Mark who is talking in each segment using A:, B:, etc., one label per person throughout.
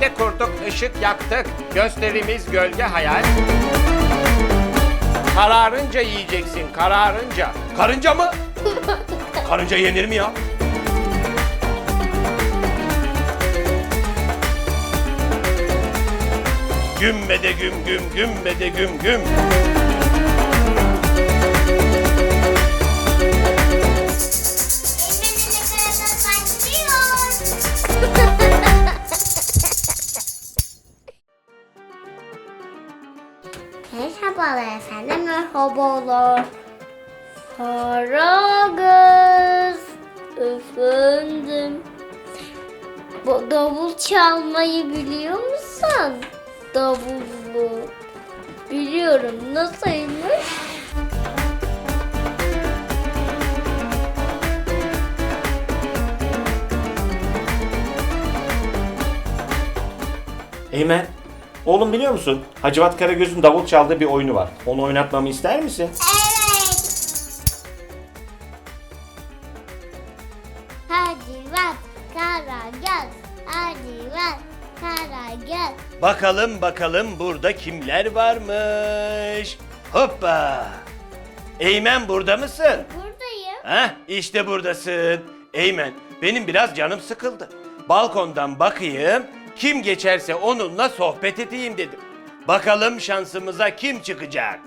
A: birlikte kurduk, ışık yaktık. Gösterimiz gölge hayal. Kararınca yiyeceksin, kararınca.
B: Karınca mı? Karınca yenir mi ya? Gümme de güm güm, gümme de güm güm.
C: Merhabalar efendim, merhabalar. Karagöz efendim. Bu davul çalmayı biliyor musun? Davullu. Biliyorum. Nasılmış?
B: Eymen, oğlum biliyor musun? Hacivat Karagöz'ün davul çaldığı bir oyunu var. Onu oynatmamı ister misin?
C: Evet. Hadi bak Karagöz. Hadi bak Karagöz.
B: Bakalım bakalım burada kimler varmış. Hoppa. Eymen burada mısın?
C: Buradayım.
B: Heh işte buradasın. Eymen benim biraz canım sıkıldı. Balkondan bakayım kim geçerse onunla sohbet edeyim dedim. Bakalım şansımıza kim çıkacak?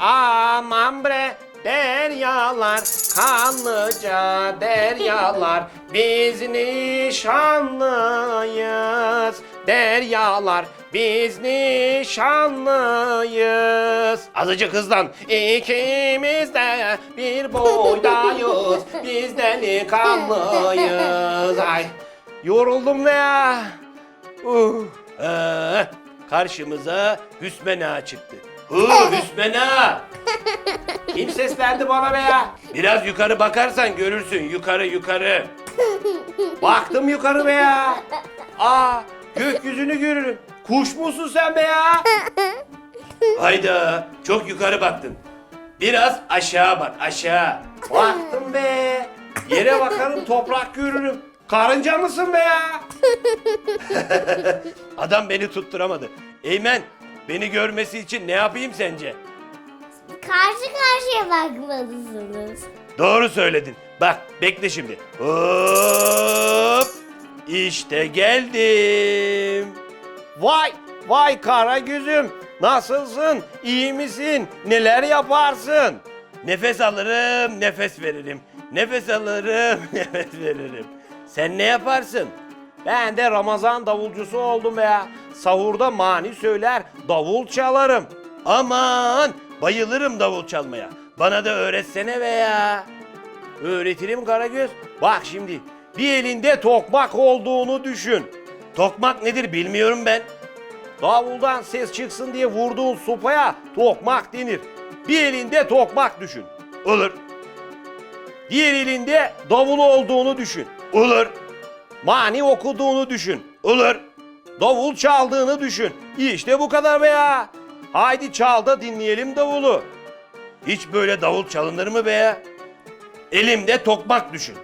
A: Aman bre deryalar, kanlıca deryalar, biz nişanlıyız. Deryalar, biz nişanlıyız. Azıcık hızlan. İkimiz de bir boydayız, biz delikanlıyız. Ay, yoruldum be ya. Uh.
B: Ee, karşımıza Hüsmena çıktı. Hu Hüsmena!
A: Kim seslendi bana be ya?
B: Biraz yukarı bakarsan görürsün yukarı yukarı.
A: Baktım yukarı be ya. Aa, gökyüzünü görürüm. Kuş musun sen be ya?
B: Hayda çok yukarı baktın. Biraz aşağı bak aşağı.
A: Baktım be. Yere bakarım toprak görürüm. Karınca mısın be ya?
B: Adam beni tutturamadı. Eymen beni görmesi için ne yapayım sence?
C: Karşı karşıya bakmalısınız.
B: Doğru söyledin. Bak bekle şimdi. Hop! İşte geldim.
A: Vay, vay kara gözüm. Nasılsın? İyi misin? Neler yaparsın?
B: Nefes alırım, nefes veririm. Nefes alırım, nefes veririm. Sen ne yaparsın?
A: Ben de Ramazan davulcusu oldum ya. Sahurda mani söyler, davul çalarım.
B: Aman bayılırım davul çalmaya. Bana da öğretsene be ya.
A: Öğretirim Karagöz. Bak şimdi bir elinde tokmak olduğunu düşün.
B: Tokmak nedir bilmiyorum ben.
A: Davuldan ses çıksın diye vurduğun sopaya tokmak denir. Bir elinde tokmak düşün.
B: Olur,
A: Diğer elinde davul olduğunu düşün.
B: Olur,
A: Mani okuduğunu düşün.
B: olur.
A: Davul çaldığını düşün. İşte bu kadar be ya. Haydi çal da dinleyelim davulu.
B: Hiç böyle davul çalınır mı be ya? Elimde tokmak düşün.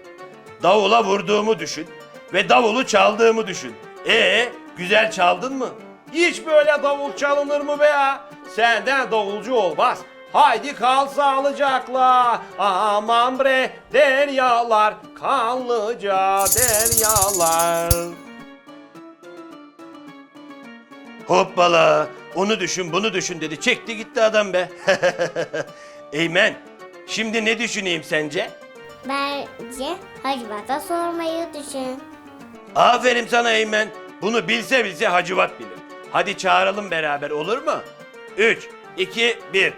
B: Davula vurduğumu düşün. Ve davulu çaldığımı düşün. Ee, güzel çaldın mı?
A: Hiç böyle davul çalınır mı be ya? Senden davulcu olmaz. Haydi kal sağlıcakla. Aman bre deryalar, kanlıca deryalar.
B: Hoppala. Onu düşün, bunu düşün dedi. Çekti gitti adam be. Eymen, şimdi ne düşüneyim sence?
C: Bence Hacivat'a sormayı düşün.
B: Aferin sana Eymen. Bunu bilse bilse Hacivat bilir. Hadi çağıralım beraber olur mu? 3, 2, 1.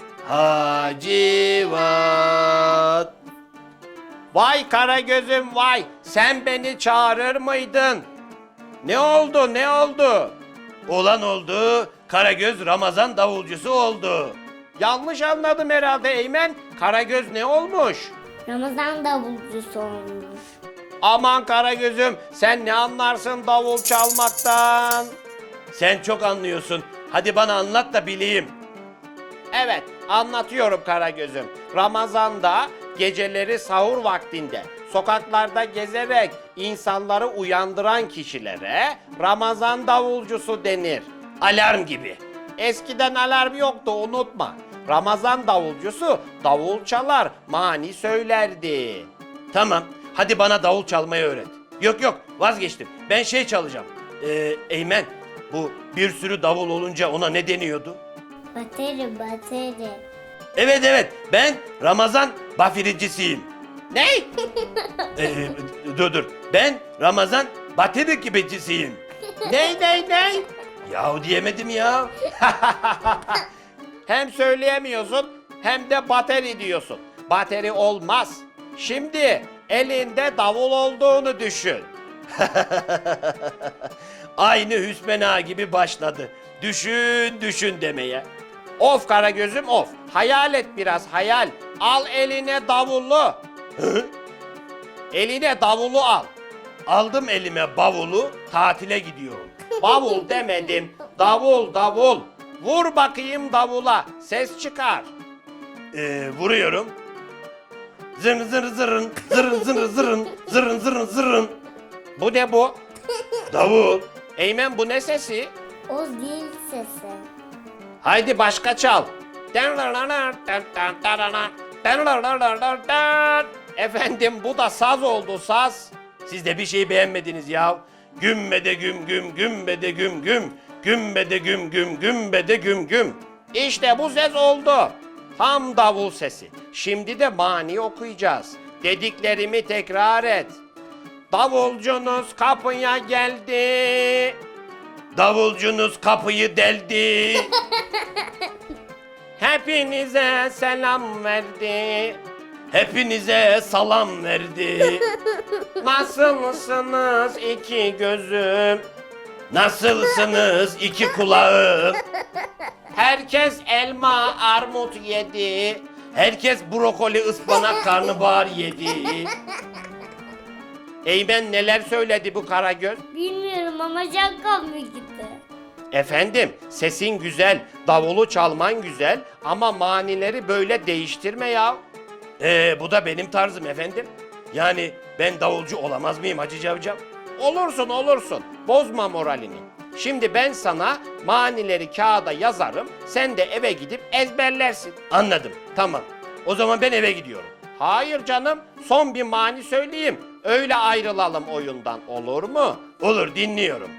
B: Hacivat.
A: Vay kara gözüm vay. Sen beni çağırır mıydın? Ne oldu ne oldu?
B: Olan oldu. Karagöz Ramazan davulcusu oldu.
A: Yanlış anladım herhalde Eymen. Karagöz ne olmuş?
C: Ramazan davulcusu olmuş.
A: Aman Karagöz'üm sen ne anlarsın davul çalmaktan?
B: Sen çok anlıyorsun. Hadi bana anlat da bileyim.
A: Evet anlatıyorum Karagöz'üm. Ramazan'da geceleri sahur vaktinde sokaklarda gezerek insanları uyandıran kişilere Ramazan davulcusu denir.
B: Alarm gibi.
A: Eskiden alarm yoktu unutma. Ramazan davulcusu davul çalar, mani söylerdi.
B: Tamam. Hadi bana davul çalmayı öğret. Yok yok vazgeçtim. Ben şey çalacağım. Ee, Eymen bu bir sürü davul olunca ona ne deniyordu?
C: Bateri bateri.
B: Evet evet ben Ramazan bafiricisiyim.
A: Ne?
B: Ee, dur dur. Ben Ramazan bateri kibecisiyim.
A: ney ney ney?
B: Yahu diyemedim ya.
A: Hem söyleyemiyorsun hem de bateri diyorsun. Bateri olmaz. Şimdi elinde davul olduğunu düşün.
B: Aynı Hüsmena gibi başladı. Düşün düşün demeye.
A: Of kara gözüm of. Hayal et biraz hayal. Al eline davulu. Hı? eline davulu al.
B: Aldım elime bavulu, tatile gidiyorum.
A: Bavul demedim, davul davul. Vur bakayım davula, ses çıkar.
B: Ee, vuruyorum. Zırın zırın zırın, zırın zırın zırın, zırın zırın zırın.
A: Bu ne bu?
B: Davul.
A: Eymen bu ne sesi?
C: O zil sesi.
A: Haydi başka çal. Efendim bu da saz oldu saz.
B: Siz de bir şey beğenmediniz ya. Gümme de güm güm gümme de güm güm. Gümme de güm güm gümme de güm güm.
A: İşte bu ses oldu. Tam davul sesi. Şimdi de mani okuyacağız. Dediklerimi tekrar et. Davulcunuz kapıya geldi.
B: Davulcunuz kapıyı deldi.
A: Hepinize selam verdi.
B: Hepinize salam verdi.
A: Nasılsınız iki gözüm?
B: Nasılsınız iki kulağım?
A: Herkes elma armut yedi.
B: Herkes brokoli ıspanak karnabahar yedi.
A: Eymen neler söyledi bu Karagöz?
C: Bilmiyorum ama çok komikti.
A: Efendim sesin güzel, davulu çalman güzel ama manileri böyle değiştirme ya.
B: Ee, bu da benim tarzım efendim. Yani ben davulcu olamaz mıyım Hacı Cavcav?
A: Olursun olursun, bozma moralini. Şimdi ben sana manileri kağıda yazarım, sen de eve gidip ezberlersin.
B: Anladım. Tamam. O zaman ben eve gidiyorum.
A: Hayır canım, son bir mani söyleyeyim. Öyle ayrılalım oyundan, olur mu?
B: Olur dinliyorum.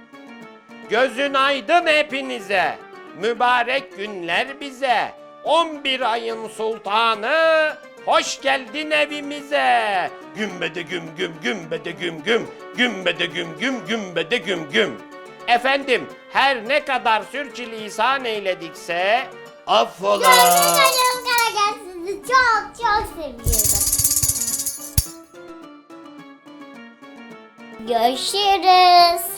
A: Gözün aydın hepinize. Mübarek günler bize. 11 ayın sultanı. Hoş geldin evimize.
B: Gümbede güm güm gümbede güm güm. Gümbede güm güm gümbede güm güm.
A: Efendim her ne kadar sürçülisan eyledikse
B: Affola.
C: Sizi çok çok seviyorum. Görüşürüz.